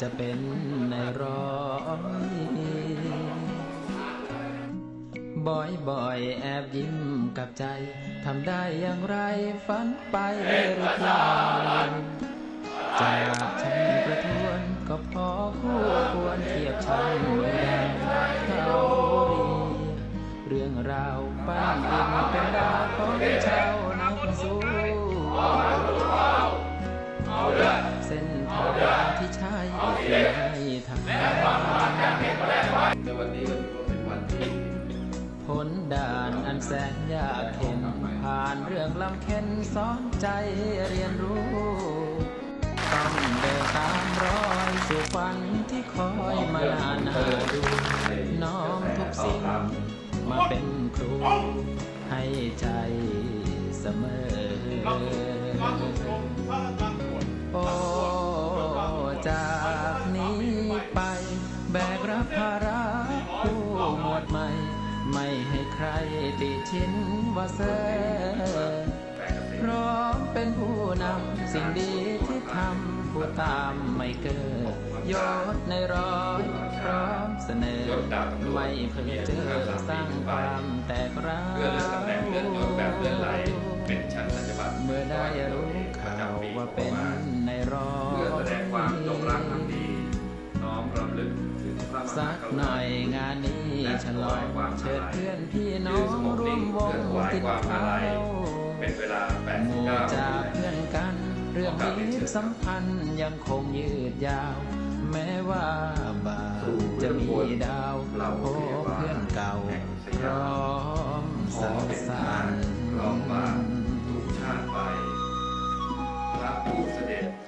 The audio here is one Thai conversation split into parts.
จะเป็นในร้อยบ่อยบ่อยๆแอบยิ้มกับใจ ทำได้อย่างไรฝันไปหรือเปล่าจากฉันประทวนก็พอคู่ควรเทียบฉันดาวเขารีเรื่องราวป้านอินเป็นดาวของชาวนั ด่านอันแสนยากเข็นผ่านเรื่องลำเค็นสอนใจเรียนรู้ ต้องเดินตามรอยสู่ฝันที่คอยมานานหาดูน้อมทุกสิ่งมาเป็นครู ให้ใจเสมอ โอ้จากนี้ไปแบกรับภา รติชินว่าเซอพร้อมเป็นผู้นำสิ่งดีที่ทำผู้ตามไม่เกิดยศในร้อยพร้อมเสนอ ไม่เพิ่งเจอสร้างความแตกร้าเลื่อนตำแหน่งเลื่อนยศแบบเลื่อนไหลวเป็นชั้นสัญบัตรเมื่อได้รู้ข่าวว่าเป็นในร้อยเพื่อแสดงความจงรักภักดี น้อมรำลึกถึงพระมสัหากกรุณาน่อยงานนี้ฉลองเชิญเพื่อนพี่น้องร่วมวงกินข้าวเป็นเวลาหมู่89จากเพื่อนกัน เรื่องนี้สัมพันธ์ยังคงยืดยาว แม้ว่าบ่าจะมีดาวพบเพื่อนเก่าพร้อมขอสังเป็นสทารนรค์ รองบาททุกชาติไป พระผู้เสด็จ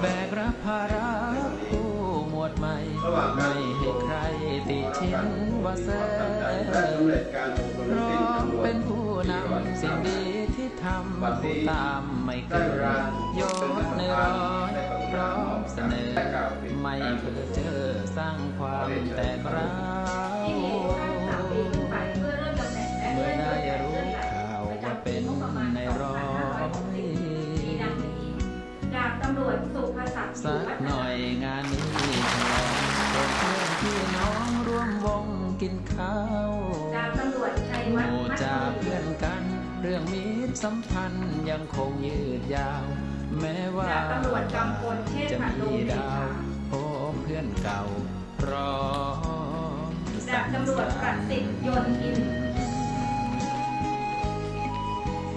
แบกรับภาระผู้หมวดใหม่ ไม่ให้ใครติชินว่าเซอพร้อมเป็นผู้นำสิ่งดีที่ทำผู้ตามไม่เกินยศในร้อยพร้อมเสนอ ไม่เพื่อเจอสร้างความแตกร้าวที่มีขั้นสามปีขึ้นไปเพื่อเริ่มตำแหน่งและเมื่เลื่ออนได้ำรวจสุภศักดิ์สักหน่อยงานนี้ฉลองเปิดเพื่อนพี่น้องร่วมวงกินข้าวดาบตำรวจชัยหวัฒน์มู่มัจากตเพื่อนกัน เรื่องมิตรสัมพันธ์ยังคงยืดยาว แม้ว่าดาบตำรวจกำพลเทพจะหัดลมีมเดดาชาวพบเพื่อนเก่าพร้อมดาบตำรวจประสิทธิ์ยนต์อิน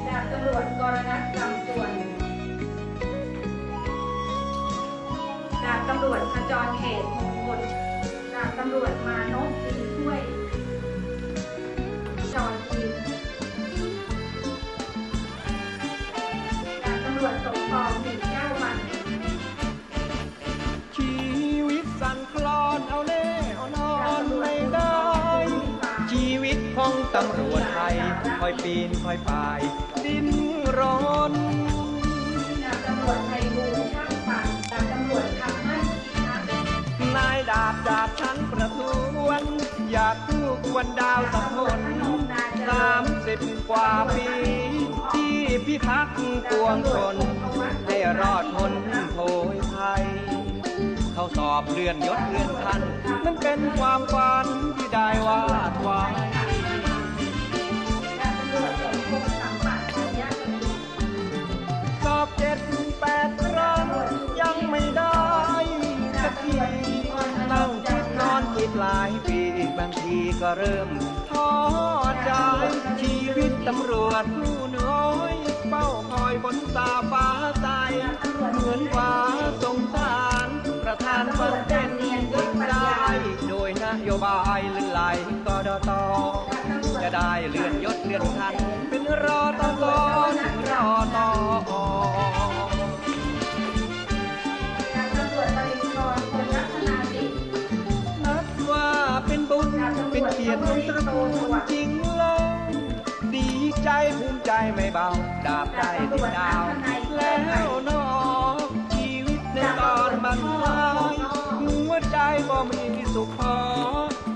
ดาบตำรวจกรณัฐคำ จรเขตมงคลดาบตำรวจมานพอินช่วยจอนอินดาบตำรวจสมปองสิงแก้วมันชีวิตสั่นคลอนเอาเล่เอานอนไม่ได้ ชีวิตของตำรวจไทยคอยปีนคอยป่าย ดิ้นรน สิบกว่าปี ที่พิทักษ์ปวงชน ให้รอดพ้นโพยภัย เขาสอบเลื่อนยศเลื่อนขั้นนั่นเป็นความฝันที่ได้วาดไว้ดาสมพงษ์สัมปัตย์ปัญญาชนสอบเจ็ดแปดครั้งยังไม่ได้สักทีนั่งคิดนอนคิดหลายปี บางทีก็เริ่มท้อใจชีวิตตำรวจผู้น้อย เป้าคอยบนตาฟ้าใสเหมือนฟ้าสงสารประธานฟังเป็นยิงได้ โดยนโยบายลื่นไหลกดตจะได้เลื่อนยศเลื่อนขั้นเป็นรอตอถึงรอตอดา ตำรวจปริญชรคนลักษณาสิทธิ์นับว่าเป็นยรติวงศ์ตระกูลจริงเลยดีใจภูมิใจไม่เบาดาบได้ติดดาว แล้วเนอชีวิตในตอนบรรลายหัวใจก็มีสุขพอ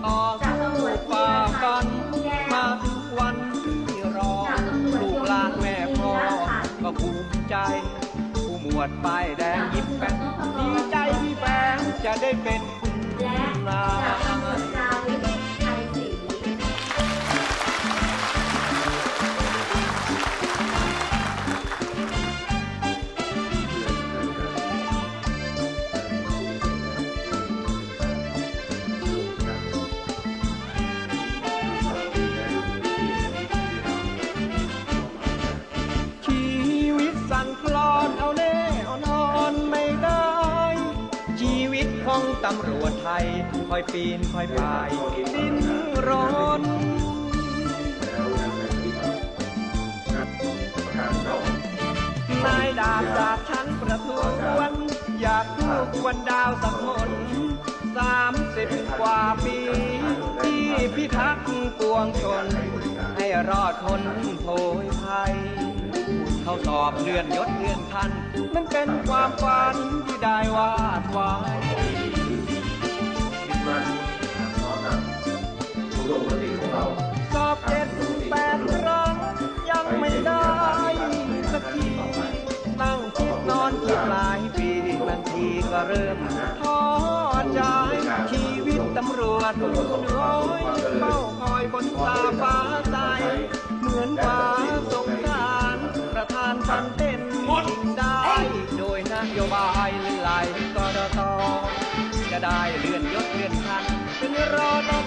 ต่อสู้ฝ่าฟันมาถึงวันที่รอลูกหลานแม่พ่อก็ภูมิใจ ผู้หมวดป้ายแดงยิ้มแป้นดีใจที่แฟนจะได้เป็นคุณนาด ตำรวจไทยคอยปีนคอยป่ายดิ้นรนนายดาบจากฉันประทวนอยากคู่ควรดาวสักคนสามสิบกว่าปี ที่พิทักษ์ปวงชน ให้รอดคนโผยภัยเขาตอบเลื่อนยศเลื่อนขัน มันเป็นความฝันที่ได้วาดไว้ สอบเจ็ดแปดครั้งยังไม่ได้สักทีนั่งคิดนอนคิดหลายปีบางทีก็เริ่มท้อใจชีวิตตำรวจร้อยเฝ้าคอยบนตาฟ้าใสเหมือนฟ้าสงสารประธานฟันเต้นสิ่งได้ โดยนโยบายไหลกรตจะได้เลื่อนยศเลื่อนขั้นเป็นรอ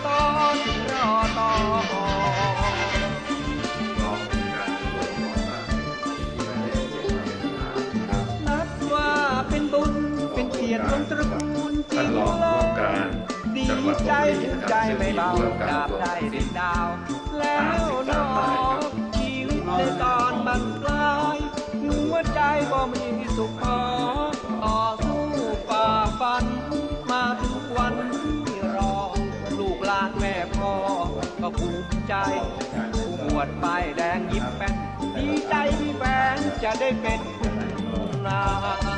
ตอตอถึงรอตอนับว่าเป็นบุญเป็นเกียรติของตระกูลจริท่านงรองเลผู้ยการดีจังหวัดใจลพบุรีถึงนะครับใจไม่เบาซึ่งมีดาบได้ร่วมดิกันนดาว แล้วนอชีวิตในตอนบรรปลายหัวใจก็มีสุขพอ ได้เป็นคุณนาย